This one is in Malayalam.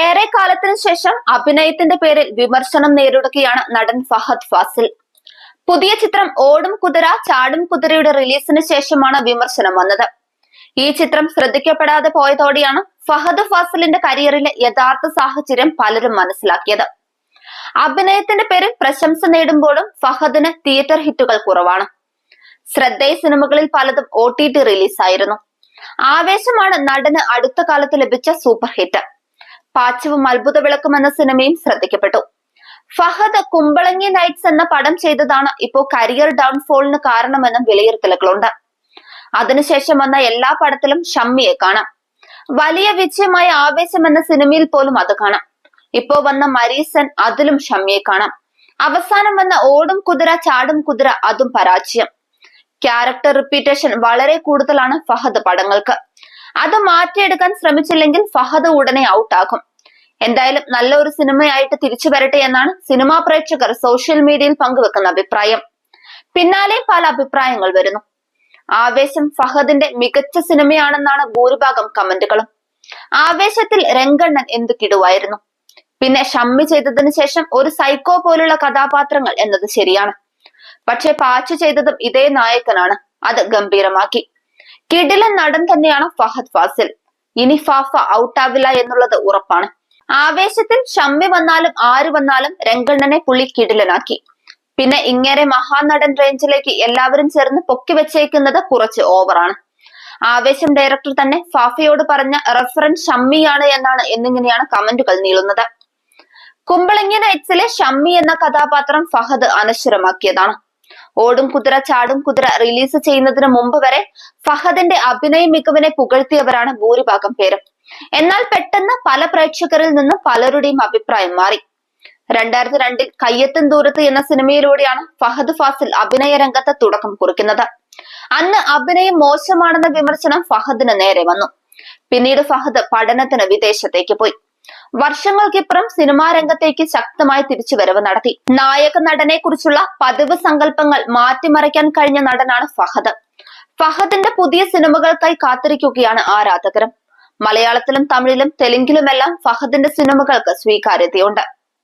ഏറെ കാലത്തിന് ശേഷം അഭിനയത്തിന്റെ പേരിൽ വിമർശനം നേരിടുകയാണ് നടൻ ഫഹദ് ഫാസിൽ. പുതിയ ചിത്രം ഓടും കുതിര ചാടും കുതിരയുടെ റിലീസിന് ശേഷമാണ് വിമർശനം വന്നത്. ഈ ചിത്രം ശ്രദ്ധിക്കപ്പെടാതെ പോയതോടെയാണ് ഫഹദ് ഫാസിലിന്റെ കരിയറിലെ യഥാർത്ഥ സാഹചര്യം പലരും മനസ്സിലാക്കിയത്. അഭിനയത്തിന്റെ പേരിൽ പ്രശംസ നേടുമ്പോഴും ഫഹദിന് തിയേറ്റർ ഹിറ്റുകൾ കുറവാണ്. ശ്രദ്ധേയ സിനിമകളിൽ പലതും ഒ ടി ടി റിലീസായിരുന്നു. ആവേശമാണ് നടന് അടുത്ത കാലത്ത് ലഭിച്ച സൂപ്പർ ഹിറ്റ്. പാച്ചവും അത്ഭുത വിളക്കും എന്ന സിനിമയും ശ്രദ്ധിക്കപ്പെട്ടു. ഫഹദ് കുമ്പളങ്ങി നൈറ്റ്സ് എന്ന പടം ചെയ്തതാണ് ഇപ്പോ കരിയർ ഡൗൺഫോളിന് കാരണമെന്നും വിലയിരുത്തലുകളുണ്ട്. അതിനുശേഷം വന്ന എല്ലാ പടത്തിലും ഷമ്മിയെ കാണാം. വലിയ വിജയമായ ആവേശം എന്ന സിനിമയിൽ പോലും അത് കാണാം. ഇപ്പോ വന്ന മരീസൻ അതിലും ഷമ്മിയെ കാണാം. അവസാനം വന്ന ഓടും കുതിര ചാടും കുതിര അതും പരാജയം. ക്യാരക്ടർ റിപ്പീറ്റേഷൻ വളരെ കൂടുതലാണ് ഫഹദ് പടങ്ങൾക്ക്. അത് മാറ്റിയെടുക്കാൻ ശ്രമിച്ചില്ലെങ്കിൽ ഫഹദ് ഉടനെ ഔട്ടാകും. എന്തായാലും നല്ല ഒരു സിനിമയായിട്ട് തിരിച്ചു വരട്ടെ എന്നാണ് സിനിമാ പ്രേക്ഷകർ സോഷ്യൽ മീഡിയയിൽ പങ്കുവെക്കുന്ന അഭിപ്രായം. പിന്നാലെ പല അഭിപ്രായങ്ങൾ വരുന്നു. ആവേശം ഫഹദിന്റെ മികച്ച സിനിമയാണെന്നാണ് ഭൂരിഭാഗം കമന്റുകളും. ആവേശത്തിൽ രംഗണ്ണൻ എന്ത് കിടുവായിരുന്നു. പിന്നെ ഷമ്മി ചെയ്തതിന് ശേഷം ഒരു സൈക്കോ പോലുള്ള കഥാപാത്രങ്ങൾ എന്നത് ശരിയാണ്. പക്ഷെ പാച്ചു ചെയ്തതും ഇതേ നായകനാണ്. അത് ഗംഭീരമാക്കി. കിടിലൻ നടൻ തന്നെയാണ് ഫഹദ് ഫാസിൽ. ഇനി ഫാഫ ഔട്ടാവില്ല എന്നുള്ളത് ഉറപ്പാണ്. ആവേശത്തിൽ ഷമ്മി വന്നാലും ആര് വന്നാലും രംഗണ്ണനെ പുള്ളി കിടിലനാക്കി. പിന്നെ ഇങ്ങനെ മഹാനടൻ റേഞ്ചിലേക്ക് എല്ലാവരും ചേർന്ന് പൊക്കി വെച്ചേക്കുന്നത് കുറച്ച് ഓവറാണ് ആവേശം ഡയറക്ടർ തന്നെ ഫാഫയോട് പറഞ്ഞ റെഫറൻസ് ഷമ്മിയാണ് എന്നാണ് എന്നിങ്ങനെയാണ് കമന്റുകൾ നീളുന്നത്. കുമ്പളങ്ങി നൈറ്റ്സിലെ ഷമ്മി എന്ന കഥാപാത്രം ഫഹദ് അനശ്വരമാക്കിയതാണ്. ഓടും കുതിര ചാടും കുതിര റിലീസ് ചെയ്യുന്നതിന് മുമ്പ് വരെ ഫഹദിന്റെ അഭിനയ മികവിനെ പുകഴ്ത്തിയവരാണ് ഭൂരിഭാഗം പേരും. എന്നാൽ പെട്ടെന്ന് പല പ്രേക്ഷകരിൽ നിന്നും പലരുടെയും അഭിപ്രായം മാറി. രണ്ടായിരത്തി രണ്ടിൽ കയ്യത്തൻ ദൂരത്ത് എന്ന സിനിമയിലൂടെയാണ് ഫഹദ് ഫാസിൽ അഭിനയ രംഗത്ത് തുടക്കം കുറിക്കുന്നത്. അന്ന് അഭിനയം മോശമാണെന്ന വിമർശനം ഫഹദിന് നേരെ വന്നു. പിന്നീട് ഫഹദ് പഠനത്തിന് വിദേശത്തേക്ക് പോയി. വർഷങ്ങൾക്കിപ്പുറം സിനിമാ രംഗത്തേക്ക് ശക്തമായി തിരിച്ചുവരവ് നടത്തി. നായക നടനെ കുറിച്ചുള്ള പതിവ് സങ്കല്പങ്ങൾ മാറ്റിമറിക്കാൻ കഴിഞ്ഞ നടനാണ് ഫഹദ്. ഫഹദിന്റെ പുതിയ സിനിമകൾക്കായി കാത്തിരിക്കുകയാണ് ആരാധകരും. മലയാളത്തിലും തമിഴിലും തെലുങ്കിലുമെല്ലാം ഫഹദിന്റെ സിനിമകൾക്ക് സ്വീകാര്യതയുണ്ട്.